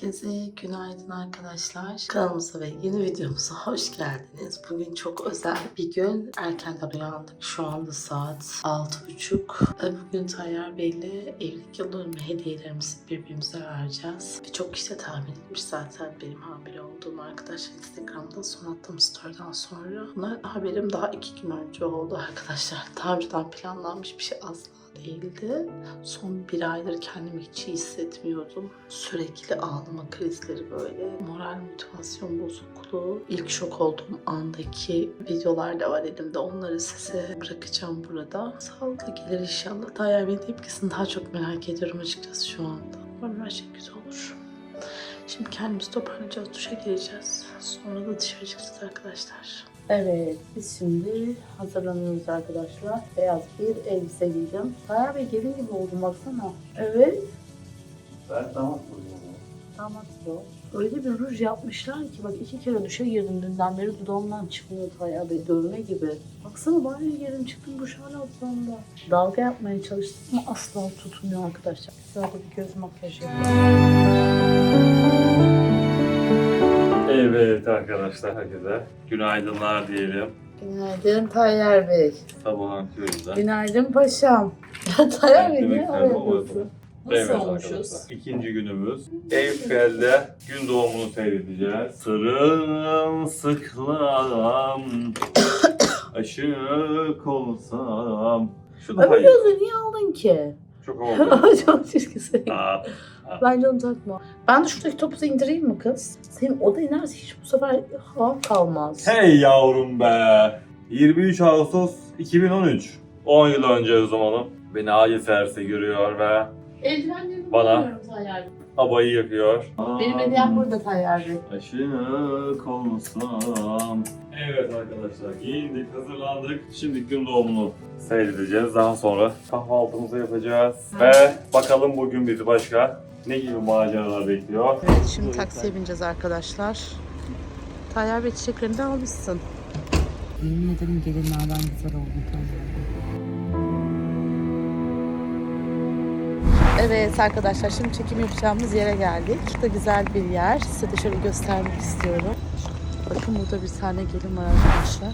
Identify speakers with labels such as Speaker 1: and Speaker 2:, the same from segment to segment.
Speaker 1: Herkese günaydın arkadaşlar. Kanalımıza ve yeni videomuza hoş geldiniz. Bugün çok özel bir gün. Erkenden uyandık. Şu anda saat 6.30. Ee, Bugün Tayyar Bey'le evlilik yıl dönümü hediyelerimizi birbirimize vereceğiz. Birçok kişi de tahmin etmiş zaten benim hamile olduğumu arkadaşlar Instagram'da son attığım story'den sonra. Bunlar haberim daha iki gün önce oldu arkadaşlar. Daha önceden planlanmış bir şey asla değildi. Son bir aydır kendimi hiç iyi hissetmiyordum. Sürekli ağlama krizleri böyle. Moral motivasyon bozukluğu. İlk şok olduğum andaki videolar da var elimde. Onları size bırakacağım burada. Sağlıklı gelir inşallah. Tayyar Bey'in tepkisini daha çok merak ediyorum açıkçası şu anda. Umarım her şey güzel olur. Şimdi kendimizi toparlayacağız, duşa gireceğiz. Sonra da dışarı çıkacağız arkadaşlar. Evet, biz şimdi hazırlanıyoruz arkadaşlar. Beyaz bir elbise giydim. Tayyar Bey gelin gibi oldum baksana. Evet.
Speaker 2: Ben damat buldum.
Speaker 1: Damat o. Öyle bir ruj yapmışlar ki bak iki kere duşa girdim dünden beri dudağımdan çıkmıyor Tayyar Bey dövme gibi. Baksana banyoya girdim çıktım duş hala dudağımda. Dalga yapmaya çalıştım ama asla tutmuyor arkadaşlar. Güzel bir göz makyajı
Speaker 2: Evet arkadaşlar herkese günaydınlar diyelim.
Speaker 1: Günaydın Tayyar Bey.
Speaker 2: Sabahın köründe.
Speaker 1: Günaydın paşam. Ya Tayyar Bey
Speaker 2: bu
Speaker 1: yapıyorsun? Nasıl
Speaker 2: Evet
Speaker 1: olmuşuz?
Speaker 2: arkadaşlar. İkinci günümüz. Eyfel'de gün doğumunu seyredeceğiz. Sırrım sıklam. Aşık olsam. Şu daha
Speaker 1: Öbür
Speaker 2: iyi.
Speaker 1: gözü niye aldın ki?
Speaker 2: Çok havalı.
Speaker 1: Çok çirkin.
Speaker 2: Aa,
Speaker 1: Bence onu takma. Ben de şuradaki topuzu indireyim mi kız? Senin o da inerse hiç bu sefer havam kalmaz.
Speaker 2: Hey yavrum be. 23 Ağustos 2013. 10 yıl önce o zamanım. Beni ayı serse görüyor ve
Speaker 1: Eldivenlerimi
Speaker 2: Bana.
Speaker 1: Tayyar
Speaker 2: abayı yakıyor.
Speaker 1: Benim hediyem burada Tayyar Bey.
Speaker 2: Aşık olsam. Evet arkadaşlar giyindik, hazırlandık. Şimdi gün doğumunu seyredeceğiz. Daha sonra kahvaltımızı yapacağız. Ve bakalım bugün bizi başka ne gibi maceralar bekliyor.
Speaker 1: Evet şimdi taksiye bineceğiz arkadaşlar. Tayyar Bey çiçeklerini de almışsın. Yemin ederim gelinlerden güzel oldu Evet arkadaşlar şimdi çekim yapacağımız yere geldik. Çok da güzel bir yer. Size de şöyle göstermek istiyorum. Bakın burada bir tane gelin var arkadaşlar.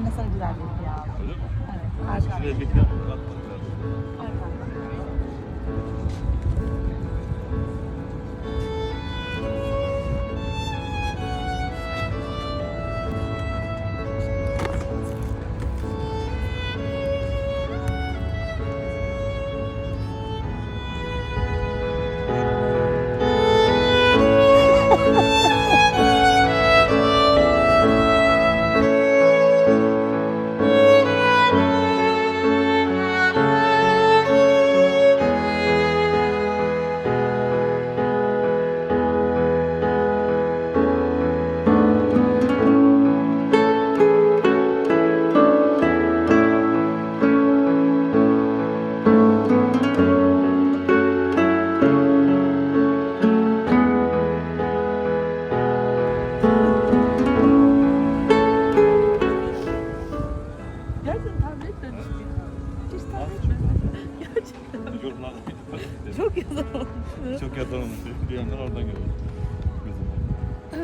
Speaker 1: Ben de sana güzel bir hediye aldım. Evet. Harika. Olmuş.
Speaker 2: Bir yandan oradan görüyorum.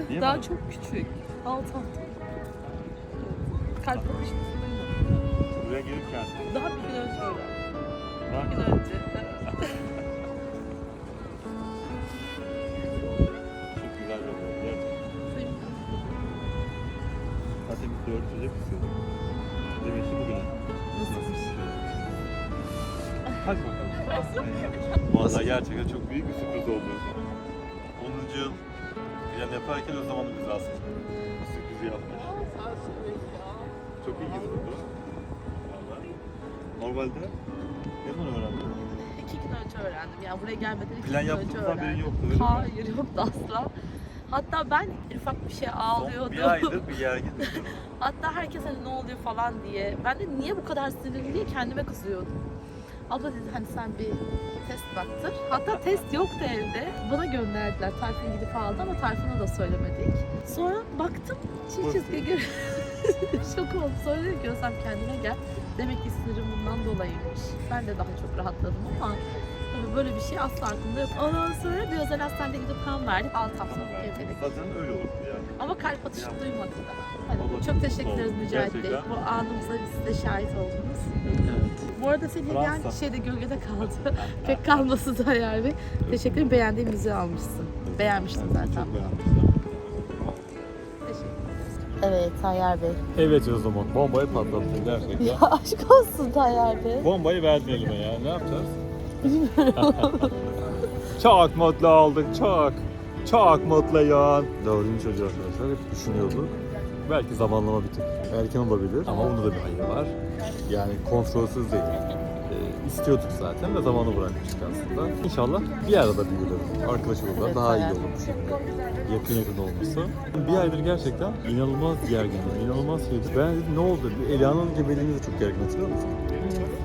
Speaker 2: Niye
Speaker 3: Daha
Speaker 2: bana-
Speaker 3: çok küçük. Alt alt. Kalp atışmasında
Speaker 2: Buraya gelirken
Speaker 3: Daha bir gün önce öyle. Bir gün önce.
Speaker 2: çok güzel bir oldu. Gerçekten. Zaten bir örtecek istiyordum. Demek ki bugün.
Speaker 3: Nasılmış?
Speaker 2: Hadi bakalım. Valla gerçekten çok büyük bir sürpriz oldu. 10. yıl plan yaparken o zaman biz aslında bu sürprizi yapmış. Çok iyi gidiyordu. Valla. Normalde ne zaman öğrendin?
Speaker 3: İki gün önce öğrendim. Yani buraya gelmeden iki
Speaker 2: Plan
Speaker 3: gün önce
Speaker 2: yaptığımızda haberin
Speaker 3: öğrendim.
Speaker 2: yoktu öyle mi?
Speaker 3: Hayır yoktu asla. Hatta ben ufak bir şey
Speaker 2: Son
Speaker 3: ağlıyordum.
Speaker 2: bir aydır bir yer gidiyorum.
Speaker 3: Hatta herkes hani ne oluyor falan diye. Ben de niye bu kadar sinirli diye kendime kızıyordum. Abla dedi hani sen bir test baktır. Hatta test yoktu evde. Bana gönderdiler. Tayfun gidip aldı ama Tayfun'a da söylemedik. Sonra baktım çift çizgi gör-
Speaker 1: Şok oldum. Sonra dedim ki Özlem kendine gel. Demek ki sinirim bundan dolayıymış. Ben de daha çok rahatladım ama tabii böyle bir şey asla aklımda yok. Ondan sonra bir özel hastanede gidip kan verdik. 6 hafta evde bekledik.
Speaker 2: Zaten öyle olurdu yani.
Speaker 1: Ama kalp atışı
Speaker 2: Ya.
Speaker 1: duymadım da.
Speaker 2: Vallahi
Speaker 1: çok teşekkür ederiz. Mücahit Bey. Bu anımıza siz de şahit oldunuz.
Speaker 4: Evet.
Speaker 1: Bu arada senin hediyen şeyde gölgede kaldı. Pek kalması da yani. Teşekkür ederim. Beğendiğim müziği almışsın. Beğenmiştin zaten.
Speaker 2: Çok beğendim.
Speaker 1: Evet Tayyar Bey.
Speaker 2: Evet o zaman bombayı patlattın gerçekten.
Speaker 1: Aşk olsun Tayyar Bey.
Speaker 2: Bombayı verdin elime ya. Ne yapacağız? çok mutlu olduk. Çok. Çok mutluyum. Dördüncü çocuğu arkadaşlar hep düşünüyorduk. Belki zamanlama bir tık erken olabilir ama onda da bir hayır var. Yani kontrolsüz değil. Ee, istiyorduk zaten ve zamanı bırakmıştık aslında. İnşallah bir arada büyürler. Arkadaş olurlar. Daha iyi olur bu şekilde. Yakın yakın olması. Bir aydır gerçekten inanılmaz gergindim. İnanılmaz şeydi. Ben dedim ne oldu? Elia'nın gebeliğini de çok gergin hatırlıyor musun?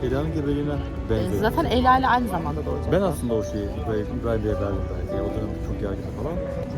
Speaker 2: Elia'nın gebeliğine benziyor.
Speaker 1: Zaten Ela ile aynı zamanda doğacak.
Speaker 2: Ben aslında o şeyi İbrahim, Bey'e verdim belki. O dönem çok gergin falan.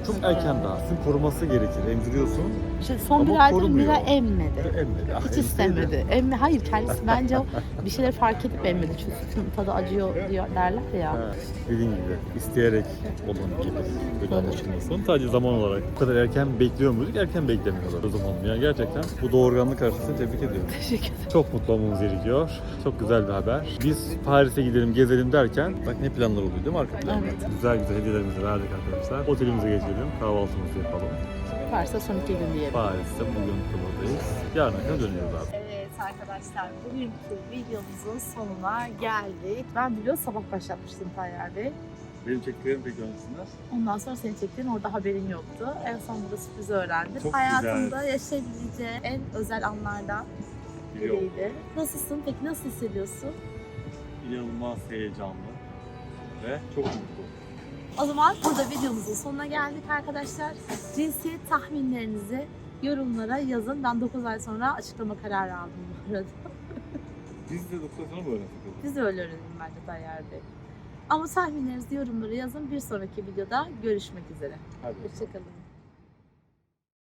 Speaker 2: Çok erken daha. Sütün koruması gerekir. Emziriyorsun.
Speaker 1: İşte son
Speaker 2: Ama
Speaker 1: bir aydır. Mira emmedi.
Speaker 2: Emmedi. Ah,
Speaker 1: Hiç istemedi. Emme, hayır kendisi bence o bir şeyleri fark edip emmedi. Çünkü sütün tadı acıyor diyor derler ya.
Speaker 2: Ha, dediğin gibi isteyerek olan gibi böyle anlaşılmasın. Sadece zaman olarak bu kadar erken bekliyor muyduk? Erken beklemiyorlar o zaman. Yani gerçekten bu doğurganlık karşısında tebrik ediyorum.
Speaker 1: Teşekkür ederim.
Speaker 2: Çok mutlu olmamız gerekiyor. Çok güzel bir haber. Biz Paris'e gidelim, gezelim derken bak ne planlar oluyor değil mi arka planda?
Speaker 1: Evet.
Speaker 2: Güzel güzel hediyelerimizi verdik arkadaşlar. Otelimize geçelim, kahvaltımızı yapalım.
Speaker 1: Varsa son iki gün diyelim.
Speaker 2: Paris'te bugün buradayız. Yarın akşam dönüyoruz abi.
Speaker 1: Arkadaşlar bugünkü videomuzun sonuna geldik. Ben biliyor sabah başlatmıştım Tayyar Bey.
Speaker 2: Benim çektiklerim pek öncesinden.
Speaker 1: Ondan sonra seni çektiğin orada haberin yoktu. En son burada sürprizi öğrendim.
Speaker 2: Çok
Speaker 1: Hayatımda yaşayabileceği en özel anlardan biriydi. Nasılsın? Peki nasıl hissediyorsun?
Speaker 2: İnanılmaz heyecanlı ve çok mutlu.
Speaker 1: O zaman burada videomuzun sonuna geldik arkadaşlar. Cinsiyet tahminlerinizi yorumlara yazın. Ben 9 ay sonra açıklama kararı aldım bu arada.
Speaker 2: Biz de doktor sonra mı öğrendik?
Speaker 1: Biz de öyle öğrenelim bence Tayyar Bey. Ama tahminlerinizi yorumlara yazın. Bir sonraki videoda görüşmek üzere.
Speaker 2: Hadi.
Speaker 1: Hoşçakalın.